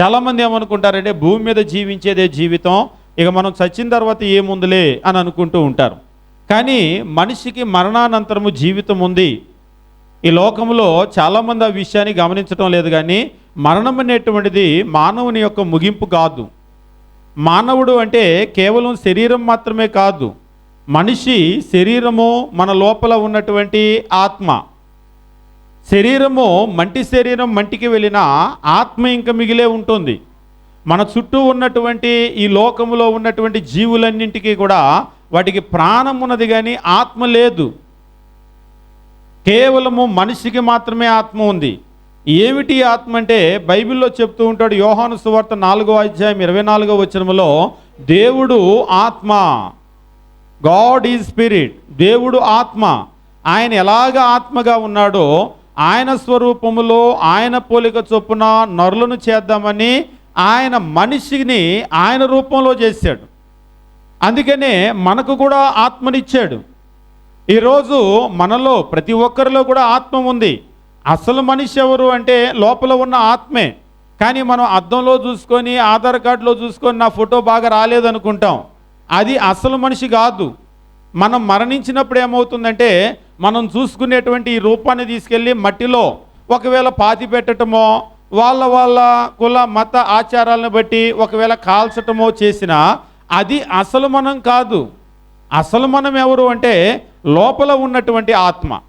చాలామంది ఏమనుకుంటారంటే భూమి మీద జీవించేదే జీవితం ఇక మనం చచ్చిన తర్వాత ఏముందిలే అని అనుకుంటూ ఉంటారు. కానీ మనిషికి మరణానంతరము జీవితం ఉంది. ఈ లోకంలో చాలామంది ఆ విషయాన్ని గమనించడం లేదు కానీ మరణం అనేటువంటిది మానవుని యొక్క ముగింపు కాదు. మానవుడు అంటే కేవలం శరీరం మాత్రమే కాదు మనిషి శరీరము మన లోపల ఉన్నటువంటి ఆత్మ. శరీరము మంటి శరీరం మంటికి వెళ్ళిన ఆత్మ ఇంకా మిగిలే ఉంటుంది. మన చుట్టూ ఉన్నటువంటి ఈ లోకములో ఉన్నటువంటి జీవులన్నింటికీ కూడా వాటికి ప్రాణం ఉన్నది కానీ ఆత్మ లేదు. కేవలము మనిషికి మాత్రమే ఆత్మ ఉంది. ఏమిటి ఆత్మ అంటే బైబిల్లో చెప్తూ ఉంటాడు యోహాను సువార్త నాలుగో అధ్యాయం ఇరవై నాలుగో వచనంలో దేవుడు ఆత్మ. God is spirit. దేవుడు ఆత్మ. ఆయన ఎలాగ ఆత్మగా ఉన్నాడో ఆయన స్వరూపములో ఆయన పోలిక చొప్పున నరులను చేద్దామని ఆయన మనిషిని ఆయన రూపంలో చేశాడు. అందుకనే మనకు కూడా ఆత్మనిచ్చాడు. ఈరోజు మనలో ప్రతి ఒక్కరిలో కూడా ఆత్మ ఉంది. అసలు మనిషి ఎవరు అంటే లోపల ఉన్న ఆత్మే. కానీ మనం అద్దంలో చూసుకొని ఆధార్ కార్డులో చూసుకొని నా ఫోటో బాగా రాలేదనుకుంటాం. అది అసలు మనిషి కాదు. మనం మరణించినప్పుడు ఏమవుతుందంటే మనం చూసుకునేటువంటి ఈ రూపాన్ని తీసుకెళ్ళి మట్టిలో ఒకవేళ పాతి పెట్టటమో వాళ్ళ వాళ్ళ కుల మత ఆచారాలను బట్టి ఒకవేళ కాల్చటమో చేసినా అది అసలు మనం కాదు. అసలు మనం ఎవరు అంటే లోపల ఉన్నటువంటి ఆత్మ.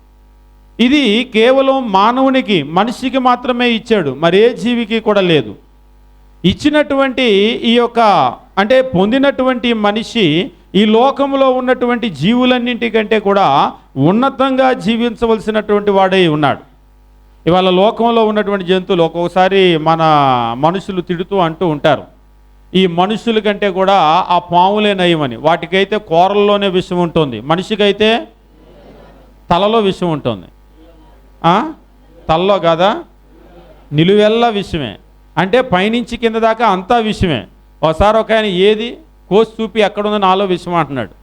ఇది కేవలం మానవునికి మనిషికి మాత్రమే ఇచ్చాడు. మరే జీవికి కూడా లేదు. ఇచ్చినటువంటి ఈ యొక్క అంటే పొందినటువంటి మనిషి ఈ లోకంలో ఉన్నటువంటి జీవులన్నింటికంటే కూడా ఉన్నతంగా జీవించవలసినటువంటి వాడై ఉన్నాడు. ఇవాళ లోకంలో ఉన్నటువంటి జంతువులు ఒక్కొక్కసారి మన మనుషులు తిడుతూ అంటూ ఉంటారు. ఈ మనుషుల కంటే కూడా ఆ పాములే నయమని. వాటికైతే కూరల్లోనే విషం ఉంటుంది. మనిషికైతే తలలో విషం ఉంటుంది. తలలో కాదా? నిలువెల్లా విషమే. అంటే పైనుంచి కింద దాకా అంతా విషమే. ఒకసారి ఒక ఆయన ఏది? కోసి చూపి ఎక్కడుందో నాలో విషం అంటున్నాడు.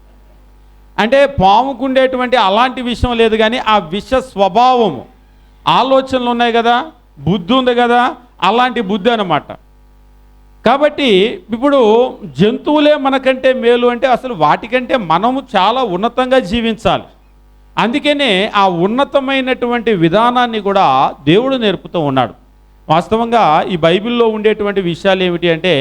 అంటే పాముకుండేటువంటి అలాంటి విషయం లేదు కానీ ఆ విష స్వభావము ఆలోచనలు ఉన్నాయి కదా బుద్ధి ఉంది కదా అలాంటి బుద్ధి అన్నమాట. కాబట్టి ఇప్పుడు జంతువులే మనకంటే మేలు అంటే అసలు వాటికంటే మనము చాలా ఉన్నతంగా జీవించాలి. అందుకనే ఆ ఉన్నతమైనటువంటి విధానాన్ని కూడా దేవుడు నేర్పుతూ ఉన్నాడు. వాస్తవంగా ఈ బైబిల్లో ఉండేటువంటి విషయాలు ఏమిటి అంటే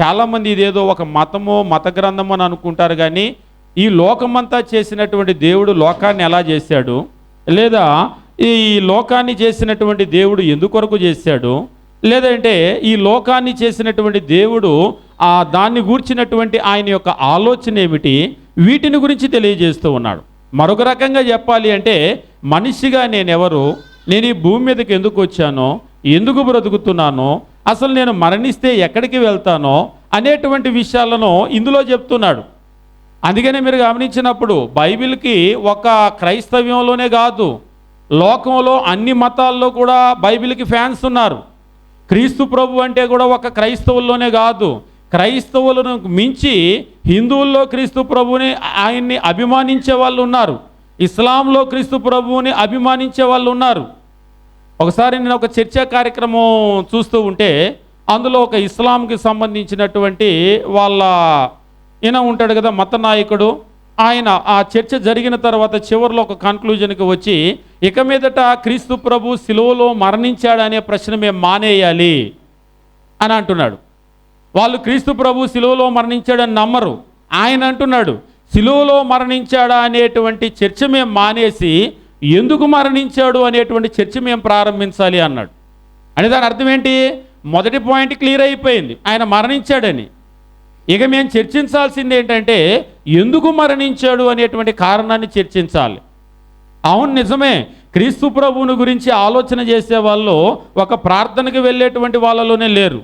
చాలామంది ఇదేదో ఒక మతమో మత గ్రంథమో అని అనుకుంటారు కానీ ఈ లోకమంతా చేసినటువంటి దేవుడు లోకాన్ని ఎలా చేశాడు? లేదా ఈ లోకాన్ని చేసినటువంటి దేవుడు ఎందుకొరకు చేశాడు? లేదంటే ఈ లోకాన్ని చేసినటువంటి దేవుడు ఆ దాన్ని గూర్చినటువంటి ఆయన యొక్క ఆలోచన ఏమిటి? వీటిని గురించి తెలియజేస్తూ ఉన్నాడు. మరొక రకంగా చెప్పాలి అంటే మనిషిగా నేనెవరు? నేను ఈ భూమి మీదకి ఎందుకు వచ్చానో ఎందుకు బ్రతుకుతున్నానో అసలు నేను మరణిస్తే ఎక్కడికి వెళ్తానో అనేటువంటి విషయాలను ఇందులో చెప్తున్నాడు. అందుకనే మీరు గమనించినప్పుడు బైబిల్కి ఒక క్రైస్తవ్యంలోనే కాదు లోకంలో అన్ని మతాల్లో కూడా బైబిల్కి ఫ్యాన్స్ ఉన్నారు. క్రీస్తు ప్రభు అంటే కూడా ఒక క్రైస్తవుల్లోనే కాదు. క్రైస్తవులను మించి హిందువుల్లో క్రీస్తు ప్రభుని ఆయన్ని అభిమానించే వాళ్ళు ఉన్నారు. ఇస్లాంలో క్రీస్తు ప్రభువుని అభిమానించే వాళ్ళు ఉన్నారు. ఒకసారి నేను ఒక చర్చా కార్యక్రమం చూస్తూ ఉంటే అందులో ఒక ఇస్లాంకి సంబంధించినటువంటి వాళ్ళ ఈయన ఉంటాడు కదా మత నాయకుడు. ఆయన ఆ చర్చ జరిగిన తర్వాత చివరిలో ఒక కన్క్లూజన్కి వచ్చి ఇక మీదట క్రీస్తు ప్రభు సిలువలో మరణించాడనే ప్రశ్న మేము మానేయాలి అని అంటున్నాడు. వాళ్ళు క్రీస్తు ప్రభు సిలువలో మరణించాడని నమ్మరు. ఆయన అంటున్నాడు సిలువలో మరణించాడా అనేటువంటి చర్చ మేము మానేసి ఎందుకు మరణించాడు అనేటువంటి చర్చ మేము ప్రారంభించాలి అన్నాడు. అంటే దాని అర్థం ఏంటి? మొదటి పాయింట్ క్లియర్ అయిపోయింది. ఆయన మరణించాడని. ఇక మేము చర్చించాల్సింది ఏంటంటే ఎందుకు మరణించాడు అనేటువంటి కారణాన్ని చర్చించాలి. అవును నిజమే. క్రీస్తు ప్రభువుని గురించి ఆలోచన చేసే వాళ్ళు ఒక ప్రార్థనకి వెళ్ళేటువంటి వాళ్ళలోనే లేరు.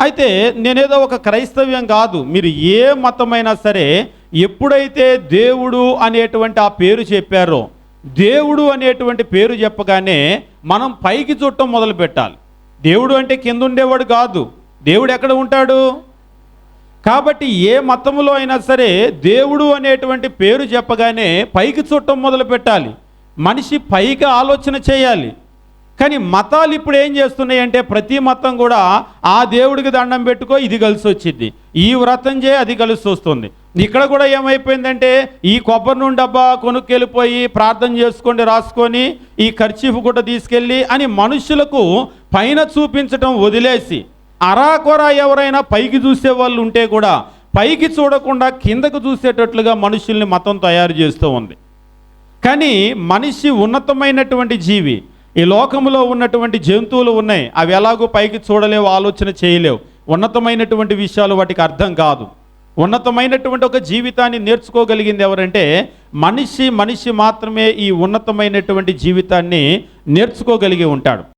అయితే నేనేదో ఒక క్రైస్తవ్యం కాదు. మీరు ఏ మతమైనా సరే ఎప్పుడైతే దేవుడు అనేటువంటి ఆ పేరు చెప్పారో దేవుడు అనేటువంటి పేరు చెప్పగానే మనం పైకి చుట్టం మొదలు పెట్టాలి. దేవుడు అంటే కింద ఉండేవాడు కాదు. దేవుడు ఎక్కడ ఉంటాడు? కాబట్టి ఏ మతములో అయినా సరే దేవుడు అనేటువంటి పేరు చెప్పగానే పైకి చుట్టం మొదలు పెట్టాలి. మనిషి పైకి ఆలోచన చేయాలి. కానీ మతాలు ఇప్పుడు ఏం చేస్తున్నాయి అంటే ప్రతి మతం కూడా ఆ దేవుడికి దండం పెట్టుకో ఇది కలిసి వచ్చింది. ఈ వ్రతం చేయి అది కలిసి వస్తుంది. ఇక్కడ కూడా ఏమైపోయిందంటే ఈ కొబ్బరి నూనె డబ్బా కొనుక్కెళ్ళిపోయి ప్రార్థన చేసుకోండి రాసుకొని ఈ ఖర్చీఫ్ కూడా తీసుకెళ్ళి అని మనుషులకు పైన చూపించటం వదిలేసి అరాకొర ఎవరైనా పైకి చూసే వాళ్ళు ఉంటే కూడా పైకి చూడకుండా కిందకు చూసేటట్లుగా మనుషుల్ని మతం తయారు చేస్తూ ఉంది. కానీ మనిషి ఉన్నతమైనటువంటి జీవి ఈ లోకంలో ఉన్నటువంటి జంతువులు ఉన్నాయి అవి ఎలాగో పైకి చూడలేవు ఆలోచన చేయలేవు. ఉన్నతమైనటువంటి విషయాలు వాటికి అర్థం కాదు. ఉన్నతమైనటువంటి ఒక జీవితాన్ని నేర్చుకోగలిగింది ఎవరంటే మనిషి మనిషి మాత్రమే ఈ ఉన్నతమైనటువంటి జీవితాన్ని నేర్చుకోగలిగి ఉంటాడు.